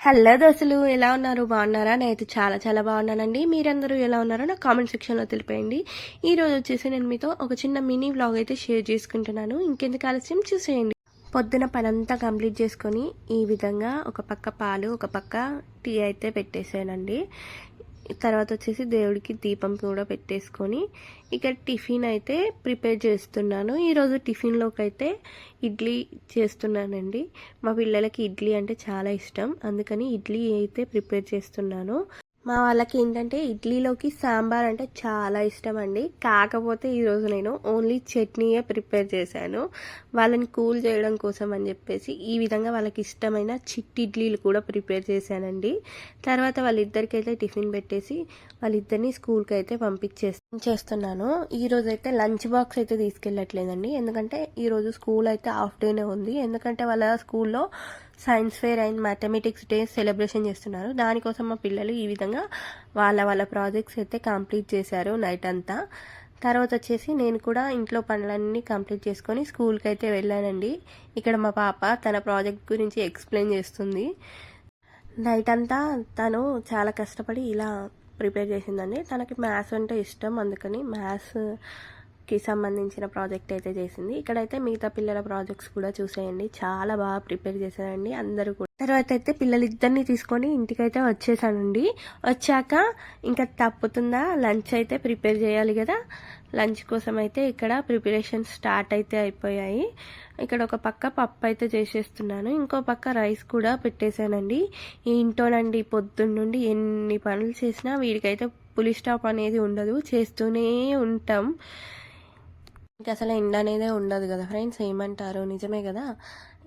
Hello దోస్తులు ఎలా ఉన్నారు? బాగున్నారా? నేనైతే చాలా చాలా బాగున్నానండి. మీరందరూ ఎలా ఉన్నారో నా కామెంట్ సెక్షన్లో తెలిపేయండి. ఈరోజు వచ్చేసి నేను మీతో ఒక చిన్న మినీ వ్లాగ్ అయితే షేర్ చేసుకుంటున్నాను. ఇంకెందుకు ఆలస్యం? చూసేయండి. పొద్దున పనంతా కంప్లీట్ చేసుకొని ఈ విధంగా ఒక పక్క పాలు ఒక పక్క టీ అయితే పెట్టేసానండి తర్వాత వచ్చేసి దేవుడికి దీపం కూడా పెట్టేసుకొని ఇక టిఫిన్ అయితే ప్రిపేర్ చేస్తున్నాను. ఈరోజు టిఫిన్లోకి అయితే ఇడ్లీ చేస్తున్నానండి. మా పిల్లలకి ఇడ్లీ అంటే చాలా ఇష్టం. అందుకని ఇడ్లీ అయితే ప్రిపేర్ చేస్తున్నాను. మా వాళ్ళకి ఏంటంటే ఇడ్లీలోకి సాంబార్ అంటే చాలా ఇష్టం అండి కాకపోతే ఈరోజు నేను ఓన్లీ చట్నీయే ప్రిపేర్ చేశాను. వాళ్ళని కూల్ చేయడం కోసం అని చెప్పేసి ఈ విధంగా వాళ్ళకి ఇష్టమైన చిట్టి ఇడ్లీలు కూడా ప్రిపేర్ చేశానండి. తర్వాత వాళ్ళిద్దరికైతే టిఫిన్ పెట్టేసి వాళ్ళిద్దరిని స్కూల్కి అయితే పంపించేసి చేస్తున్నాను. ఈరోజు అయితే లంచ్ బాక్స్ అయితే తీసుకెళ్ళట్లేదండి. ఎందుకంటే ఈరోజు స్కూల్ అయితే హాఫ్ డేనే ఉంది. ఎందుకంటే వాళ్ళ స్కూల్లో science fair and mathematics day celebration చేస్తున్నారు. దానికోసం మా పిల్లలు ఈ విధంగా వాళ్ళ వాళ్ళ ప్రాజెక్ట్స్ అయితే కంప్లీట్ చేశారు నైట్ అంతా. తర్వాత వచ్చేసి నేను కూడా ఇంట్లో పనులన్నీ కంప్లీట్ చేసుకొని స్కూల్కి అయితే వెళ్ళానండి. ఇక్కడ మా పాప తన ప్రాజెక్ట్ గురించి ఎక్స్ప్లెయిన్ చేస్తుంది. నైట్ అంతా తను చాలా కష్టపడి ఇలా ప్రిపేర్ చేసిందండి. తనకి మ్యాథ్స్ అంటే ఇష్టం అందుకని మ్యాథ్స్ కి సంబంధించిన ప్రాజెక్ట్ అయితే చేసింది. ఇక్కడైతే మిగతా పిల్లల ప్రాజెక్ట్స్ కూడా చూసేయండి. చాలా బాగా ప్రిపేర్ చేశారండి అందరూ కూడా. తర్వాత అయితే పిల్లలిద్దరిని తీసుకొని ఇంటికైతే వచ్చేసానండి. వచ్చాక ఇంకా తప్పుతుందా? లంచ్ అయితే ప్రిపేర్ చేయాలి కదా. లంచ్ కోసం అయితే ఇక్కడ ప్రిపరేషన్ స్టార్ట్ అయితే అయిపోయాయి. ఇక్కడ ఒక పక్క పప్పు అయితే చేసేస్తున్నాను. ఇంకో పక్క రైస్ కూడా పెట్టేశానండి. ఇంట్లోనండి పొద్దున్న నుండి ఎన్ని పనులు చేసినా వీడికైతే పులి స్టాప్ అనేది ఉండదు. చేస్తూనే ఉంటాం. ఇంకా అసలు ఎండ అనేదే ఉండదు కదా ఫ్రెండ్స్ ఏమంటారు? నిజమే కదా?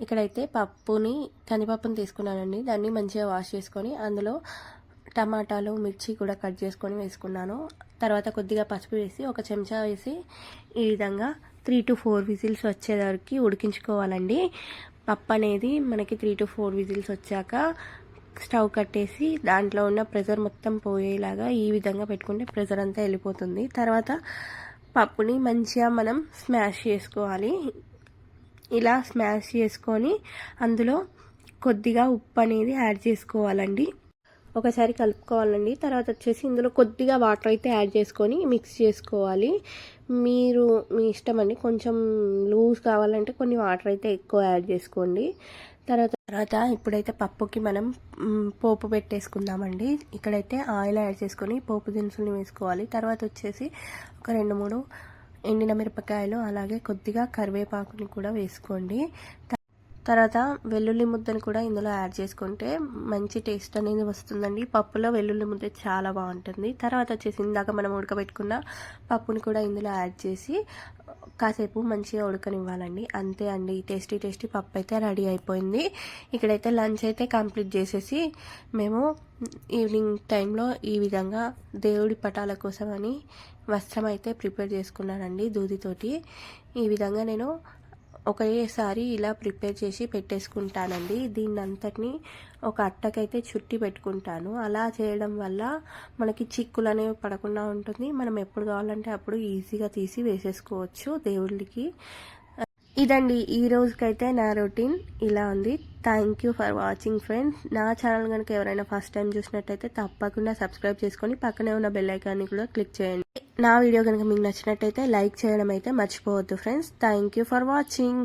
ఇక్కడైతే పప్పుని కందిపప్పుని తీసుకున్నానండి. దాన్ని మంచిగా వాష్ చేసుకొని అందులో టమాటాలు మిర్చి కూడా కట్ చేసుకొని వేసుకున్నాను. తర్వాత కొద్దిగా పసుపు వేసి ఒక చెంచా వేసి ఈ విధంగా త్రీ టు ఫోర్ విజిల్స్ వచ్చేసరికి ఉడికించుకోవాలండి. పప్పు అనేది మనకి త్రీ టు ఫోర్ విజిల్స్ వచ్చాక స్టవ్ కట్టేసి దాంట్లో ఉన్న ప్రెజర్ మొత్తం పోయేలాగా ఈ విధంగా పెట్టుకుంటే ప్రెజర్ అంతా వెళ్ళిపోతుంది. తర్వాత పప్పుని మంచిగా మనం స్మాష్ చేసుకోవాలి. ఇలా స్మాష్ చేసుకొని అందులో కొద్దిగా ఉప్పు అనేది యాడ్ చేసుకోవాలండి. ఒకసారి కలుపుకోవాలండి. తర్వాత వచ్చేసి ఇందులో కొద్దిగా వాటర్ అయితే యాడ్ చేసుకొని మిక్స్ చేసుకోవాలి. మీరు మీ ఇష్టం అండి. కొంచెం లూజ్ కావాలంటే కొన్ని వాటర్ అయితే ఎక్కువ యాడ్ చేసుకోండి. తర్వాత తర్వాత ఇప్పుడైతే పప్పుకి మనం పోపు పెట్టేసుకుందామండి. ఇక్కడైతే ఆయిల్ యాడ్ చేసుకొని పోపు దినుసులు వేసుకోవాలి. తర్వాత వచ్చేసి ఒక రెండు మూడు ఎండిన మిరపకాయలు అలాగే కొద్దిగా కరివేపాకుని కూడా వేసుకోండి. తర్వాత వెల్లుల్లి ముద్దను కూడా ఇందులో యాడ్ చేసుకుంటే మంచి టేస్ట్ అనేది వస్తుందండి. పప్పులో వెల్లుల్లి ముద్ద చాలా బాగుంటుంది. తర్వాత వచ్చేసి ఇందాక మనం ఉడకబెట్టుకున్న పప్పుని కూడా ఇందులో యాడ్ చేసి కాసేపు మంచిగా ఉడకనివ్వాలండి. అంతే అండి టేస్టీ టేస్టీ పప్పు అయితే రెడీ అయిపోయింది. ఇక్కడైతే లంచ్ అయితే కంప్లీట్ చేసేసి మేము ఈవినింగ్ టైంలో ఈ విధంగా దేవుడి పటాల కోసం అని వస్త్రం అయితే ప్రిపేర్ చేసుకున్నానండి దూదితోటి. ఈ విధంగా నేను ఒకేసారి ఇలా ప్రిపేర్ చేసి పెట్టేసుకుంటానండి. దీన్ని అంతటిని ఒక అట్టకైతే చుట్టి పెట్టుకుంటాను. అలా చేయడం వల్ల మనకి చిక్కులు అనేవి పడకుండా ఉంటుంది. మనం ఎప్పుడు కావాలంటే అప్పుడు ఈజీగా తీసి వేసేసుకోవచ్చు దేవుడికి ఇదండి ఈ రోజుకైతే నా రొటీన్ ఇలా ఉంది. Thank you for watching friends నా ఛానల్ కనుక ఎవరైనా ఫస్ట్ టైం చూసినట్టయితే తప్పకుండా సబ్స్క్రైబ్ చేసుకొని పక్కనే ఉన్న బెల్ ఐకాన్ని కూడా క్లిక్ చేయండి. నా వీడియో కనుక మీకు నచ్చినట్టయితే లైక్ చేయడం అయితే మర్చిపోవద్దు friends thank you for watching